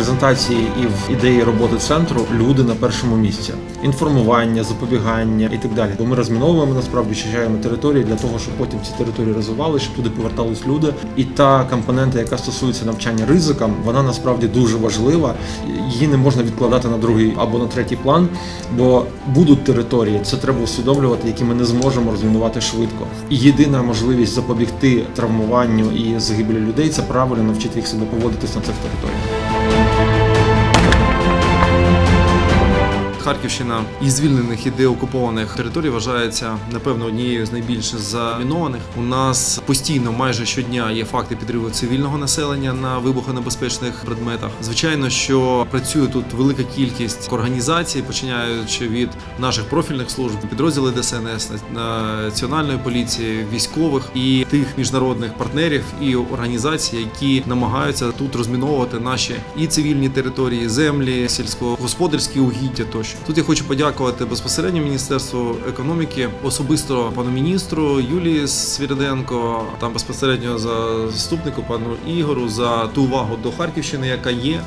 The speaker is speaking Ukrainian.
презентації і в ідеї роботи центру люди на першому місці. Інформування, запобігання і так далі. Бо ми розміновуємо насправді очищаємо території для того, щоб потім ці території розвивалися, щоб туди повертались люди. І та компонента, яка стосується навчання ризикам, вона насправді дуже важлива. Її не можна відкладати на другий або на третій план, бо будуть території, це треба усвідомлювати, які ми не зможемо розмінувати швидко. І єдина можливість запобігти травмуванню і загибелі людей це правильно навчити їх себе поводитись на цих територіях. Харківщина із звільнених і деокупованих територій вважається напевно однією з найбільш замінованих. У нас постійно майже щодня є факти підриву цивільного населення на вибухонебезпечних предметах. Звичайно, що працює тут велика кількість організацій, починаючи від наших профільних служб, підрозділи ДСНС, національної поліції, військових і тих міжнародних партнерів і організацій, які намагаються тут розміновувати наші і цивільні території, землі, сільськогосподарські угіддя тощо. Тут я хочу подякувати безпосередньо Міністерству економіки, особисто пану міністру Юлії Свіриденко, там безпосередньо за заступнику пану Ігору за ту увагу до Харківщини, яка є.